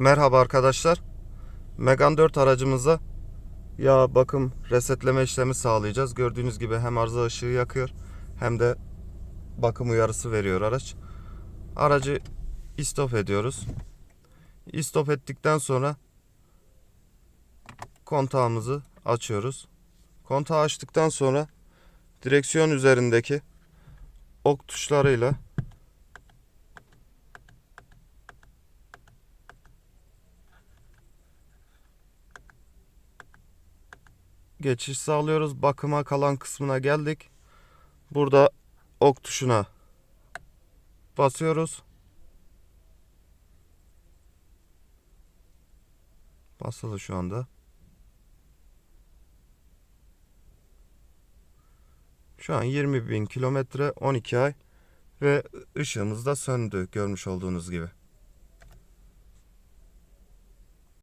Merhaba arkadaşlar. Megan 4 aracımıza yağ bakım resetleme işlemi sağlayacağız. Gördüğünüz gibi hem arıza ışığı yakıyor hem de bakım uyarısı veriyor araç. Aracı istop ediyoruz. İstop ettikten sonra kontağımızı açıyoruz. Kontağı açtıktan sonra direksiyon üzerindeki ok tuşlarıyla geçiş sağlıyoruz. Bakıma kalan kısmına geldik. Burada ok tuşuna basıyoruz. Basılı şu anda. Şu an 20 bin kilometre 12 ay ve ışığımız da söndü görmüş olduğunuz gibi.